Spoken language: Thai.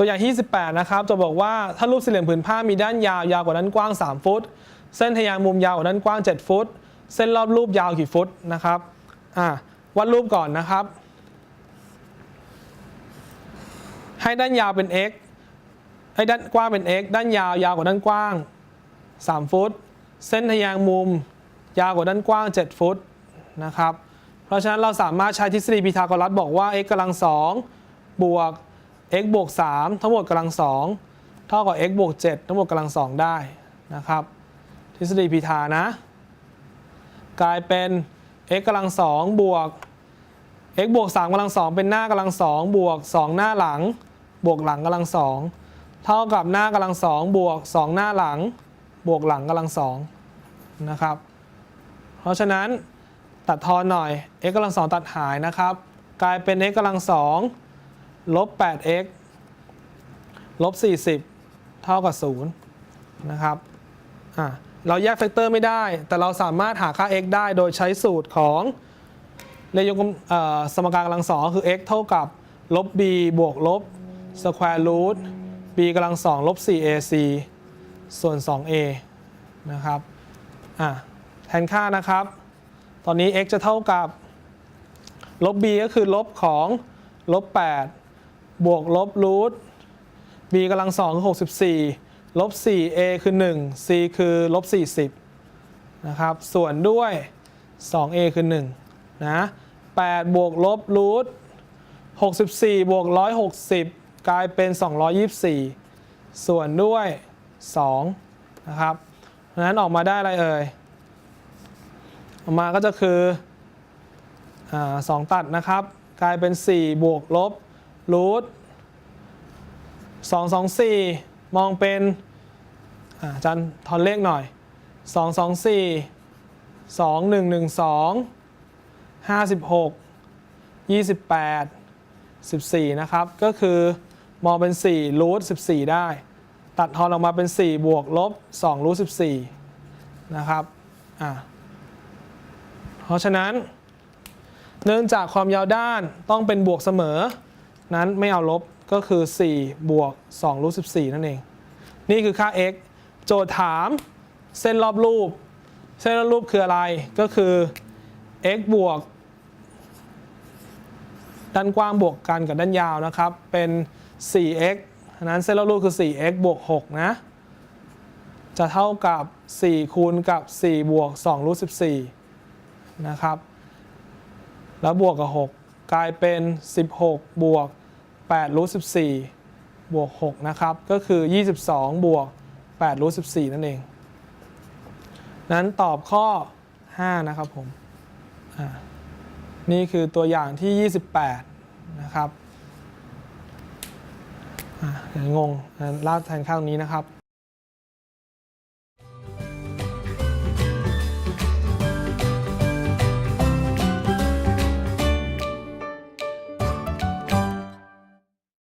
ตัวอย่างที่28นะครับจะบอกว่าถ้ารูปสี่เหลี่ยมผืนผ้ามีด้านยาวยาวกว่าด้านกว้าง 3 ฟุต เส้นทะแยงมุมยาวกว่าด้านกว้าง 7 ฟุต เส้นรอบรูปยาวกี่ฟุตนะครับอะวัดรูปก่อนนะครับ ให้ด้านยาวเป็น x ให้ด้านกว้างเป็น x ด้านยาวยาวกว่าด้านกว้าง 3 ฟุต เส้นทะแยงมุม ยาวกว่าด้านกว้าง 7 ฟุตนะครับเพราะฉะนั้นเราสามารถใช้ทฤษฎีพีทาโกรัสบอกว่า x กำลัง2บวก x บวก3ทั้งหมดกำลัง 2 เท่ากับ x บวก7ทั้งหมดกำลัง 2 ได้นะครับ ทฤษฎีพีทานะ กลายเป็น x กำลัง 2 บวก x บวก3กำลัง 2 เป็นหน้ากำลัง 2 บวก 2 หน้าหลัง บวกหลังกำลัง 2 เท่ากับหน้ากำลัง 2 บวก 2 หน้าหลัง บวกหลังกำลัง 2 นะครับ เพราะฉะนั้นตัดทอนหน่อย x กำลัง 2 ตัดหายนะครับ กลายเป็น x กำลัง 2 ลบ 8x ลบ 40 เท่ากับ 0 นะครับ เราแยกแฟกเตอร์ไม่ได้ แต่เราสามารถหาค่า x ได้โดยใช้สูตรของเลยกสมการกำลังสองคือ x เท่ากับลบ b บวกลบ square root b กำลังสองลบ 4ac ส่วน 2a นะครับแทนค่านะครับ ตอนนี้ x จะเท่ากับลบ b ก็คือลบของลบ 8 บวกลบรูท b กำลังสองคือ 64 ลบ 4a คือ 1 c คือลบ 40 นะครับ ส่วนด้วย 2a คือ 1 นะ 8 บวกลบรูท 64 บวก 160 กลายเป็น 224 ส่วนด้วย 2 นะครับเพราะนั้นออกมาได้อะไรเอ่ย ออกมาก็จะคืออาสองตัดนะครับ กลายเป็น 4 บวกลบ รูท2 2 4มองเป็นอ่าอาจารย์ทอนเลขหน่อย2 2 4 2 1 1 2 56 28 14นะครับ ก็คือมองเป็น4รูท14ได้ ตัดทอนออกมาเป็น4บวกลบ2รูท14นะครับอ่าเพราะฉะนั้น เนื่องจากความยาวด้านต้องเป็นบวกเสมอ นั้นไม่เอาลบก็คือ 4 บวก2รูท14 นั่นเอง นี่คือค่า x โจทย์ถามเส้นรอบรูป เส้นรอบรูปคืออะไรก็คือ x บวกด้านกว้างบวกกันกับด้านยาวนะครับ เป็น 4x นั้นเส้นรอบรูปคือ 4x บวก 6 นะ จะเท่ากับ 4 คูณกับ 4 บวก2รูท14 นะครับ แล้วบวกกับ 6 กลายเป็น 16 บวก8รูท14 บวก 6 นะครับ ก็คือ 22 บวก8รูท14 นั่นเอง นั้นตอบข้อ 5 นะครับผมอ่านี่คือตัวอย่างที่ 28 นะครับอ่างงลากแทนข้างนี้นะครับ